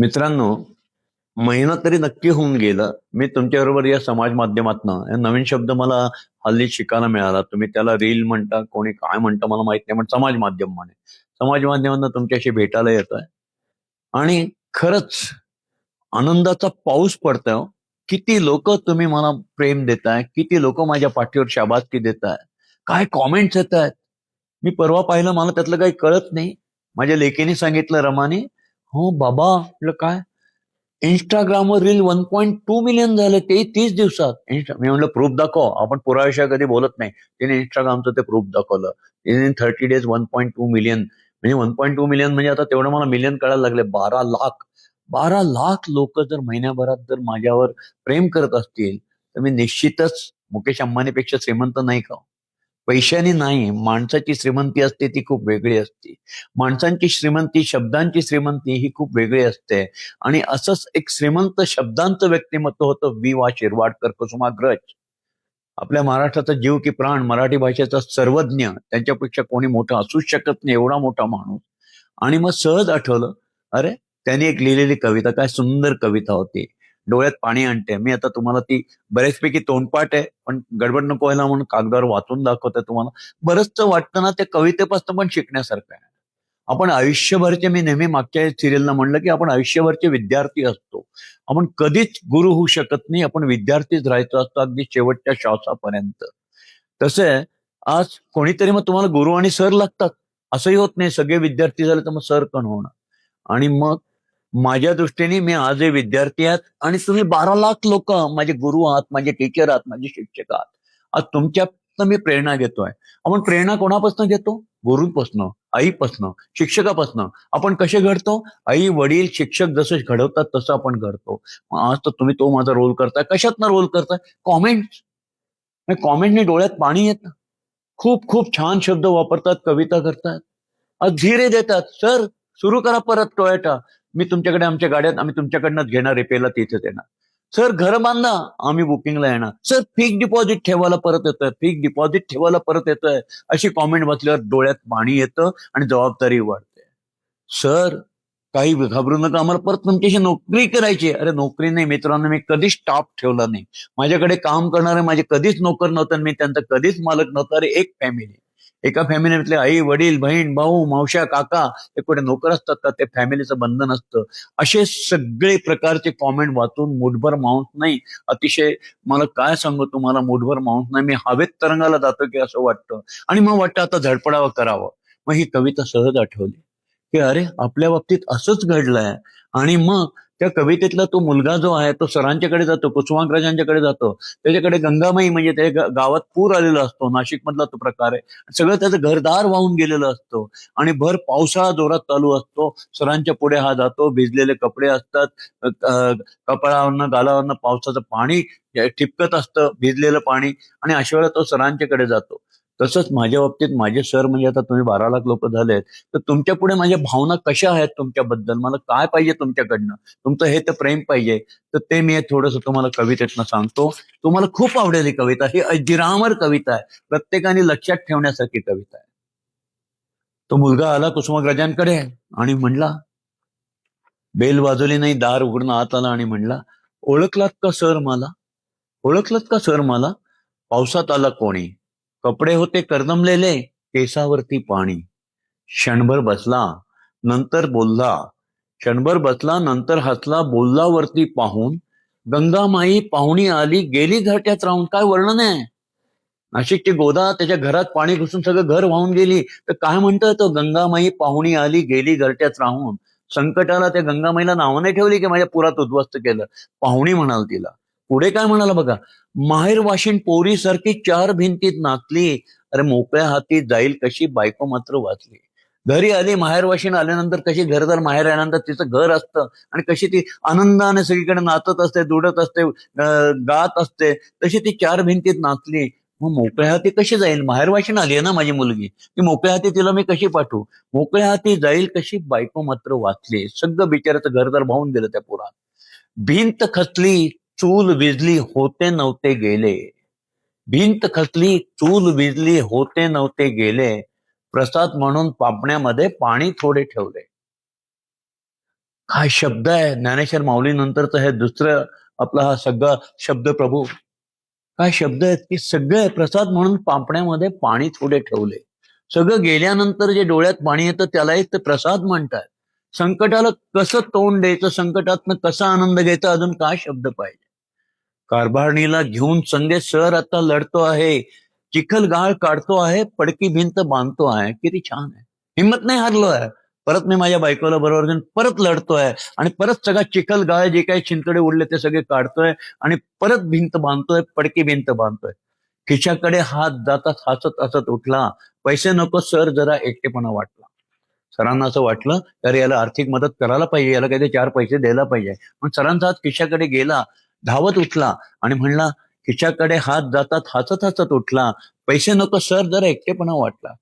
मित्रांनो महिना तरी नक्की होऊन गेला. मी तुमच्याबरोबर या समाज माध्यमातनं नवीन शब्द मला हल्ली शिकायला मिळाला. तुम्ही त्याला रील म्हणता कोणी काय म्हणतं मला माहीत नाही पण समाज माध्यम म्हणे. समाज माध्यमांना तुमच्याशी भेटायला येत आहे आणि खरंच आनंदाचा पाऊस पडतोय हो. किती लोक तुम्ही मला प्रेम देताय किती लोक माझ्या पाठीवर शाबासकी देताय. काय कॉमेंट्स येत आहेत मी परवा पाहिलं मला त्यातलं काही कळत नाही. माझ्या लेकीने सांगितलं रमाने हो बाबा म्हटलं काय? इंस्टाग्रामवर reel one point two million झालं ते तीस दिवसात. मी म्हणलं प्रूफ दाखव. आपण पुराविषयी कधी बोलत नाही. तिने इंस्टाग्रामचं ते प्रूफ दाखवलं. तिने thirty days one point two million म्हणजे वन पॉईंट टू मिलियन म्हणजे आता तेवढं मला मिलियन कळायला लागले. बारा लाख. बारा लाख लोक जर महिन्याभरात जर माझ्यावर प्रेम करत असतील तर मी निश्चितच मुकेश अंबानीपेक्षा श्रीमंत नाही का? पैशाने नाही माणसाची श्रीमंती असते ती खूप वेगळी असते. माणसांची श्रीमंती शब्दांची श्रीमंती ही खूप वेगळी असते. आणि असंच एक श्रीमंत शब्दांचं व्यक्तिमत्व होतं वि वा शिरवाडकर कुसुमाग्रज. आपल्या महाराष्ट्राचा जीव की प्राण मराठी भाषेचा सर्वज्ञ त्यांच्यापेक्षा कोणी मोठा असूच शकत नाही एवढा मोठा माणूस. आणि मग सहज आठवलं अरे त्यांनी एक लिहिलेली कविता काय सुंदर कविता होती. डोळ्यात पाणी आणते. मी आता तुम्हाला ती बऱ्याचपैकी तोंडपाठ आहे पण गडबड नको व्हायला म्हणून कागदावर वाचून दाखवते तुम्हाला. बरंचसं वाटतं ना ते कवितेपासून पण शिकण्यासारखं आहे. आपण आयुष्यभरचे मी नेहमी मागच्या सिरियलला म्हणलं की आपण आयुष्यभरचे विद्यार्थी असतो. आपण कधीच गुरु होऊ शकत नाही आपण विद्यार्थीच राहायचो असतो अगदी शेवटच्या श्वासापर्यंत. तसे आहे आज कोणीतरी मग तुम्हाला गुरु आणि सर लागतात. असंही होत नाही सगळे विद्यार्थी झाले तर मग सर पण होणार? आणि मग माझ्या दृष्टीने मी आजही विद्यार्थी आहात आणि तुम्ही बारा लाख लोक माझे गुरु आहात माझे टीचर आहात माझे शिक्षक आहात. आज तुमच्यापासून मी प्रेरणा घेतोय. आपण प्रेरणा कोणापासून घेतो? गुरूंपासनं आईपासनं शिक्षकापासनं. आपण कसे घडतो? आई वडील शिक्षक जसं घडवतात तसं आपण घडतो. आज तर तुम्ही तो माझा रोल करताय. कशातनं रोल करताय? कॉमेंट कॉमेंटने डोळ्यात पाणी येतं. खूप खूप छान शब्द वापरतात कविता करतात. आज धीरे देतात. सर सुरू करा परत टोयटा. मी तुमच्याकडे आमच्या गाड्यात आम्ही तुमच्याकडनंच घेणार रिपेला तिथेच येणार सर घर बांधा आम्ही बुकिंगला येणार. सर फिक्स डिपॉझिट ठेवायला परत येतोय फिक्स डिपॉझिट ठेवायला परत येतंय. अशी कॉमेंट वाचल्यावर डोळ्यात पाणी येतं आणि जबाबदारी वाढते. सर काही घाबरू नका आम्हाला परत तुमच्याशी नोकरी करायची अरे नोकरी नाही मित्रांनो मी कधीच स्टाफ ठेवला नाही. माझ्याकडे काम करणारे माझे कधीच नोकर नव्हतं आणि मी त्यांचा कधीच मालक नव्हता. अरे एक फॅमिली एका फॅमिलीतले आई वडील बहीण भाऊ मावश्या काका हे कुठे नोकर असतात का? ते फॅमिलीचं बंधन असतं. असे सगळे प्रकारचे कॉमेंट वाचून मुठभर माउंट नाही. अतिशय मला काय सांगू तुम्हाला? मुठभर माउंट नाही. मी हवेत तरंगाला जातो की असं वाटतं. आणि मग वाटतं आता झडपडावं करावं. मग ही कविता सहज आठवली. की अरे आपल्या बाबतीत असंच घडलंय. आणि मग त्या कवितेतला तो मुलगा जो आहे तो सरांच्याकडे जातो कुसुमाग्रजांच्याकडे जातो. त्याच्याकडे गंगामाई म्हणजे त्या गावात पूर आलेला असतो नाशिकमधला तो प्रकार आहे. सगळं त्याचं घरदार वाहून गेलेलं असतं. आणि भर पावसाळा जोरात चालू असतो. सरांच्या पुढे हा जातो भिजलेले कपडे असतात कपाळावरनं गालावरनं पावसाचं पाणी ठिपकत असतं भिजलेलं पाणी. आणि अशा वेळेला तो सरांच्याकडे जातो. तसंच माझ्या बाबतीत माझे सर म्हणजे आता तुम्ही बारा लाख लोक झालेत तर तुमच्यापुढे माझ्या भावना कशा आहेत तुमच्याबद्दल? मला काय पाहिजे तुमच्याकडनं? तुमचं हे तर प्रेम पाहिजे. तर ते मी थोडस तुम्हाला कवितेतनं सांगतो. तुम्हाला खूप आवडेल ही कविता. ही अजिरामर कविता आहे. प्रत्येकाने लक्षात ठेवण्यासारखी कविता आहे. तो मुलगा आला कुसुमाग्रजांकडे आणि म्हणला बेल वाजवली नाही दार उघडून आत आला. आणि म्हणला ओळखलात का सर मला? ओळखलात का सर मला? पावसात आला कोणी? कपडे होते करदमलेले केसावरती पाणी. क्षणभर बसला नंतर बोलला. क्षणभर बसला नंतर हसला बोलला वरती पाहून. गंगामाई पाहुणी आली गेली घरट्यात राहून. काय वर्णन आहे? नाशिकची गोदा त्याच्या घरात पाणी घुसून सगळं घर वाहून गेली. तर काय म्हणतं तो? गंगामाई पाहुणी आली गेली घरट्यात राहून. संकटाला त्या गंगामाईला नावाने ठेवली की माझ्या पुरात उद्ध्वस्त केलं. पाहुणी म्हणाल तिला. पुढे काय म्हणाला बघा? माहेर वाशिन पोरी सारखी चार भिंतीत नाचली. अरे मोकळ्या हाती जाईल कशी बायको मात्र वाचली. घरी आली माहेर वाशिन आल्यानंतर कशी घरदार माहेर आल्यानंतर तिचं घर असतं. आणि कशी ती आनंदाने सगळीकडे नाचत असते दुडत असते गात असते. तशी ती चार भिंतीत नाचली. मग मोकळ्या हाती कशी जाईल? माहेर वाशिन आली आहे ना माझी मुलगी. ती मोकळ्या हाती तिला मी कशी पाठवू? मोकळ्या हाती जाईल कशी बायको मात्र वाचली. सगळं बिचाराचं घरदार भावून गेलं त्या पुरात. भिंत खचली चूल विजली होते नव्हते गेले. भिंत खचली चूल विजली होते नव्हते गेले. प्रसाद म्हणून पापण्यामध्ये पाणी थोडे ठेवले. काय शब्द आहे ज्ञानेश्वर माऊली नंतरचं हे दुसरं आपला हा सगळा शब्द प्रभू. काय शब्द आहेत की सगळे प्रसाद म्हणून पापण्यामध्ये पाणी थोडे ठेवले. सगळं गेल्यानंतर जे डोळ्यात पाणी येतं त्यालाही ते प्रसाद म्हणतात. संकटाला कसं तोंड द्यायचं संकटातनं कसा आनंद घ्यायचा अजून काय शब्द पाहिजे? कारभारणीला घेऊन संदेश सर आता लढतो आहे. चिखल गाळ काढतो आहे पडकी भिंत बांधतो आहे. किती छान आहे. हिंमत नाही हारलो आहे परत मी माझ्या बायकोला बरोबर घेऊन परत लढतोय. आणि परत सगळा चिखल गाळ जे काही चिंतडे उडले ते सगळे काढतोय. आणि परत भिंत बांधतोय पडकी भिंत बांधतोय. खिशाकडे हात जातात हसत हसत उठला. पैसे नको सर जरा एकटेपणा वाटला. सरांना असं वाटलं तर याला आर्थिक मदत करायला पाहिजे याला काहीतरी चार पैसे द्यायला पाहिजे. पण सरांचा हात खिशाकडे गेला. धावत उठला आणि म्हणला खिशाकडे हात जातात हसत हसत उठला. पैसे नको सर जरा एकटेपणा वाटला.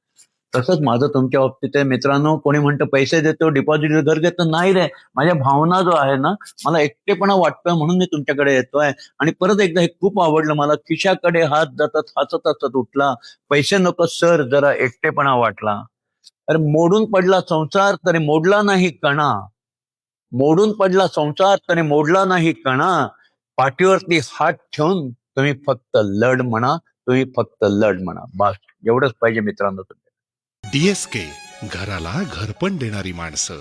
तसंच माझं तुमच्या बाबतीत आहे. मित्रांनो कोणी म्हणतं पैसे देतो डिपॉझिट घर घेतो नाही रे माझ्या भावना जो आहे ना मला एकटेपणा वाटतोय म्हणून मी तुमच्याकडे येतोय. आणि परत एकदा हे खूप आवडलं मला खिशाकडे हात जातात हसत हसत उठला. पैसे नको सर जरा एकटेपणा वाटला. अरे मोडून पडला संसार तरी मोडला नाही कणा. मोडून पडला संसार तरी मोडला नाही कणा. पाठीवरती हात ठेवून तुम्ही फक्त लढ म्हणा तुम्ही फक्त लढ म्हणा. बस एवढंच पाहिजे मित्रांनो तुम्ही. डीएसके घराला घरपण देणारी माणसं.